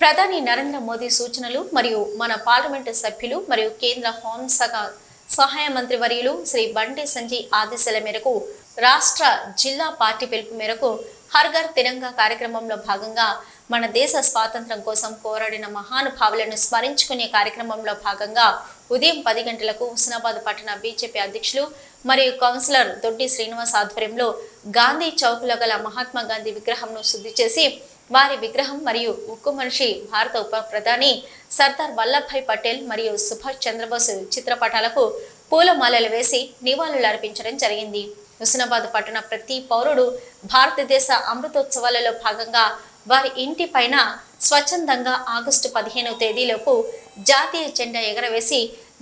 ప్రధాని నరేంద్ర మోదీ సూచనలు మరియు మన పార్లమెంటు సభ్యులు మరియు కేంద్ర హోంశాఖ సహాయ మంత్రి వర్యులు శ్రీ బండి సంజయ్ ఆదేశాల మేరకు రాష్ట్ర జిల్లా పార్టీ పిలుపు మేరకు హర్ఘర్ తిరంగా కార్యక్రమంలో భాగంగా మన దేశ స్వాతంత్రం కోసం పోరాడిన మహానుభావులను స్మరించుకునే కార్యక్రమంలో భాగంగా ఉదయం పది గంటలకు హుస్నాబాద్ పట్టణ బీజేపీ అధ్యక్షులు మరియు కౌన్సిలర్ దొడ్డి శ్రీనివాస్ ఆధ్వర్యంలో గాంధీ చౌక్లో గల మహాత్మా గాంధీ విగ్రహంను శుద్ధి చేసి వారి విగ్రహం మరియు ఉక్కు మనిషి భారత ఉప ప్రధాని సర్దార్ వల్లభాయ్ పటేల్ మరియు సుభాష్ చంద్రబోస్ చిత్రపటాలకు పూలమాలలు వేసి నివాళులు అర్పించడం జరిగింది. హుస్నాబాద్ పట్టణ ప్రతి పౌరుడు భారతదేశ అమృతోత్సవాలలో భాగంగా వారి ఇంటి పైన స్వచ్ఛందంగా ఆగస్టు పదిహేనవ తేదీలోపు జాతీయ జెండా ఎగరవేసి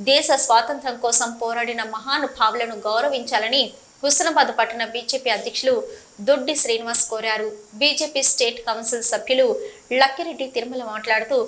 దేశ స్వాతంత్రం కోసం పోరాడిన మహానుభావులను గౌరవించాలని హుస్నాబాద్ పట్టణ బీజేపీ అధ్యక్షులు దొడ్డి శ్రీనివాస్ కోరారు. బీజేపీ స్టేట్ కౌన్సిల్ సభ్యులు లక్కిరెడ్డి తిరుమల మాట్లాడుతూ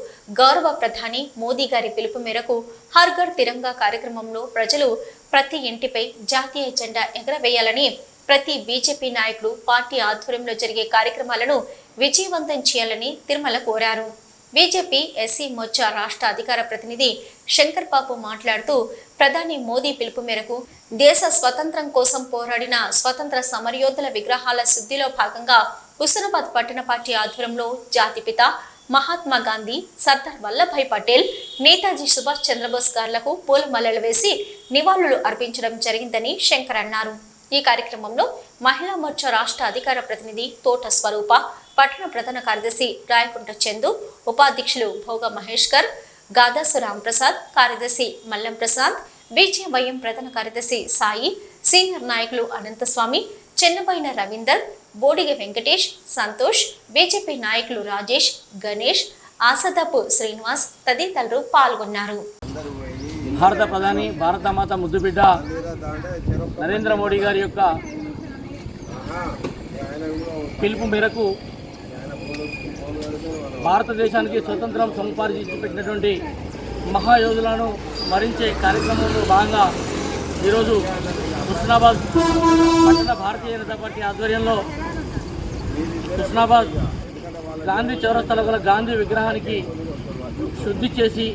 గౌరవ ప్రధాని మోదీ గారి పిలుపు మేరకు హర్ఘర్ తిరంగా కార్యక్రమంలో ప్రజలు ప్రతి ఇంటిపై జాతీయ జెండా ఎగరవేయాలని ప్రతి బీజేపీ నాయకుడు పార్టీ ఆధ్వర్యంలో జరిగే కార్యక్రమాలను విజయవంతం చేయాలని తిరుమల కోరారు. బీజేపీ ఎస్సీ మోర్చా రాష్ట్ర అధికార ప్రతినిధి శంకర్ బాబు మాట్లాడుతూ ప్రధాని మోదీ పిలుపు మేరకు దేశ స్వతంత్రం కోసం పోరాడిన స్వతంత్ర సమరయోధుల విగ్రహాల శుద్ధిలో భాగంగా హుస్నాబాద్ పట్టణ పార్టీ ఆధ్వర్యంలో జాతిపిత మహాత్మా గాంధీ సర్దార్ వల్లభాయ్ పటేల్ నేతాజీ సుభాష్ చంద్రబోస్ గార్లకు పూలమాలలు వేసి నివాళులు అర్పించడం జరిగిందని శంకర్ అన్నారు. ఈ కార్యక్రమంలో మహిళా మోర్చా రాష్ట్ర అధికార ప్రతినిధి తోట స్వరూప పట్టణ ప్రధాన కార్యదర్శి రాయకుంట చందు ఉపాధ్యక్షులు భోగ మహేష్కర్ గాదాసు రాంప్రసాద్ కార్యదర్శి మల్లం ప్రసాద్ బీజేవైఎం ప్రధాన కార్యదర్శి సాయి సీనియర్ నాయకులు అనంతస్వామి చెన్నబైన రవీందర్ బోడిగ వెంకటేష్ సంతోష్ బీజేపీ నాయకులు రాజేష్ గణేష్ ఆసదపు శ్రీనివాస్ తదితరులు పాల్గొన్నారు. భారత ప్రధాని భారత మాత ముద్దుబిడ్డ నరేంద్ర మోడీ గారి యొక్క పిలుపు మేరకు భారతదేశానికి స్వతంత్రం సంపాదించి పెట్టినటువంటి మహాయోధులను మరించే కార్యక్రమంలో భాగంగా ఈరోజు హుస్నాబాద్ పట్టణ భారతీయ జనతా పార్టీ ఆధ్వర్యంలో హుస్నాబాద్ గాంధీ చౌరస్తాలో గల గాంధీ విగ్రహానికి శుద్ధి చేసి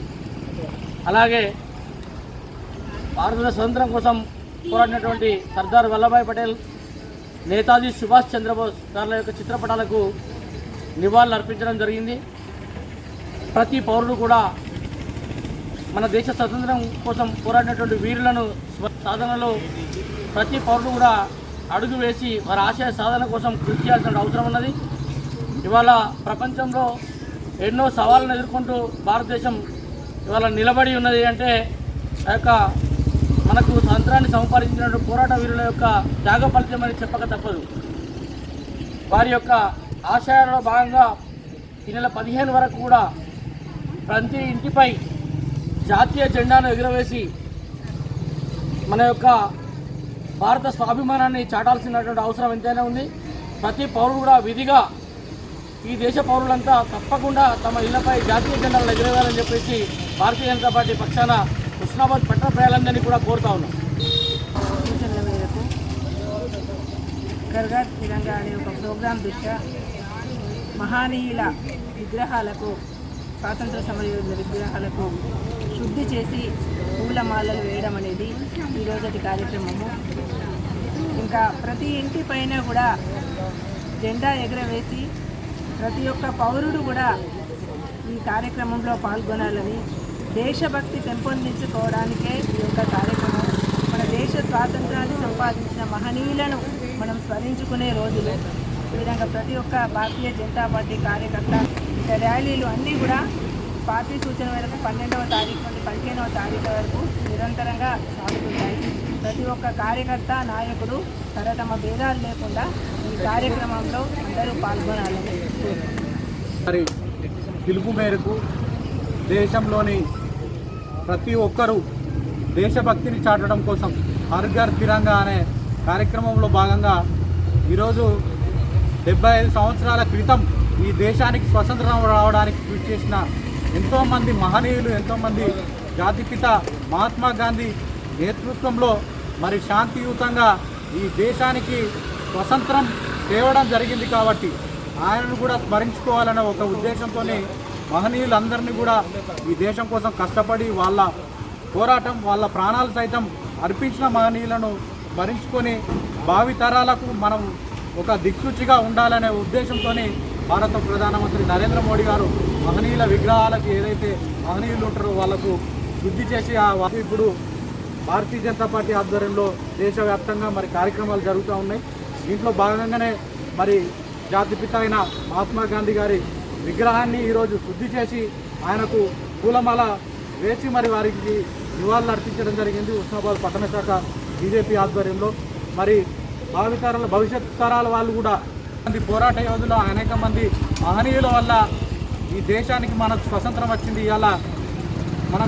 అలాగే భారతదేశ స్వతంత్రం కోసం పోరాడినటువంటి సర్దార్ వల్లభాయ్ పటేల్ నేతాజీ సుభాష్ చంద్రబోస్ గారి యొక్క చిత్రపటాలకు నివాళులు అర్పించడం జరిగింది. ప్రతి పౌరుడు కూడా మన దేశ స్వతంత్రం కోసం పోరాడినటువంటి వీరులను సాధనలో ప్రతి పౌరుడు కూడా అడుగు వేసి వారి ఆశయ సాధన కోసం కృషి చేయాల్సిన అవసరం ఉన్నది. ఇవాళ ప్రపంచంలో ఎన్నో సవాళ్ళను ఎదుర్కొంటూ భారతదేశం ఇవాళ నిలబడి ఉన్నది అంటే ఆ యొక్క మనకు స్వతంత్రాన్ని సంపాదించినటువంటి పోరాట వీరుల యొక్క త్యాగ ఫలితం అని చెప్పక తప్పదు. వారి యొక్క ఆచారంలో భాగంగా ఈ నెల పదిహేను వరకు కూడా ప్రతి ఇంటిపై జాతీయ జెండాను ఎగురవేసి మన యొక్క భారత స్వాభిమానాన్ని చాటాల్సినటువంటి అవసరం ఎంతైనా ఉంది. ప్రతి పౌరుడు కూడా విధిగా ఈ దేశ పౌరులంతా తప్పకుండా తమ ఇళ్ళపై జాతీయ జెండాలను ఎగురవేయాలని చెప్పేసి భారతీయ జనతా పార్టీ పక్షాన హుస్నాబాద్ పట్టణ ప్రయాలందరినీ కూడా కోరుతా ఉన్నాం. కర్గా తిరంగా అనే ఒక ప్రోగ్రాం దిశ మహానీయుల విగ్రహాలకు స్వాతంత్ర సమరయోధుల విగ్రహాలకు శుద్ధి చేసి పూలమాలలు వేయడం అనేది ఈరోజటి కార్యక్రమము. ఇంకా ప్రతి ఇంటి పైన కూడా జెండా ఎగరవేసి ప్రతి ఒక్క పౌరుడు కూడా ఈ కార్యక్రమంలో పాల్గొనాలని దేశభక్తి పెంపొందించుకోవడానికే ఈ యొక్క కార్యక్రమం. మన దేశ స్వాతంత్రాన్ని సంపాదించిన మహనీయులను మనం స్మరించుకునే రోజులు. ఈ విధంగా ప్రతి ఒక్క భారతీయ జనతా పార్టీ కార్యకర్త ర్యాలీలు అన్నీ కూడా పార్టీ సూచన మేరకు పన్నెండవ తారీఖు నుండి పదిహేనవ తారీఖు వరకు నిరంతరంగా సాగుతుంటాయి. ప్రతి ఒక్క కార్యకర్త నాయకుడు తన తమ భేదాలు లేకుండా ఈ కార్యక్రమంలో అందరూ పాల్గొనాలని మరి పిలుపు మేరకు దేశంలోని ప్రతి ఒక్కరూ దేశభక్తిని చాటడం కోసం హర్ఘర్ తిరంగా అనే కార్యక్రమంలో భాగంగా ఈరోజు డెబ్బై ఐదు సంవత్సరాల క్రితం ఈ దేశానికి స్వతంత్రం రావడానికి కృషి చేసిన ఎంతోమంది మహనీయులు ఎంతోమంది జాతిపిత మహాత్మా గాంధీ నేతృత్వంలో మరి శాంతియుతంగా ఈ దేశానికి స్వతంత్రం తేవడం జరిగింది కాబట్టి ఆయనను కూడా స్మరించుకోవాలనే ఒక ఉద్దేశంతోనే మహనీయులందరినీ కూడా ఈ దేశం కోసం కష్టపడి వాళ్ళ పోరాటం వాళ్ళ ప్రాణాలు సైతం అర్పించిన మహనీయులను భరించుకొని భావితరాలకు మనం ఒక దిక్సూచిగా ఉండాలనే ఉద్దేశంతోనే భారత ప్రధానమంత్రి నరేంద్ర మోడీ గారు మహనీయుల విగ్రహాలకు ఏదైతే మహనీయులు ఉంటారో వాళ్ళకు శుద్ధి చేసి ఆ ఇప్పుడు భారతీయ జనతా పార్టీ ఆధ్వర్యంలో దేశవ్యాప్తంగా మరి కార్యక్రమాలు జరుగుతూ ఉన్నాయి. దీంట్లో భాగంగానే మరి జాతిపిత అయిన మహాత్మా గాంధీ గారి విగ్రహాన్ని ఈరోజు శుద్ధి చేసి ఆయనకు పూలమాల వేసి మరి వారికి నివాళులు అర్పించడం జరిగింది. ఉస్మాబాద్ పట్టణ శాఖ బీజేపీ ఆధ్వర్యంలో. మరి భావితరాల భవిష్యత్ తరాల వాళ్ళు కూడా మంది పోరాట యోధులు అనేక మంది మహనీయుల వల్ల ఈ దేశానికి మనకు స్వతంత్రం వచ్చింది. ఇవాళ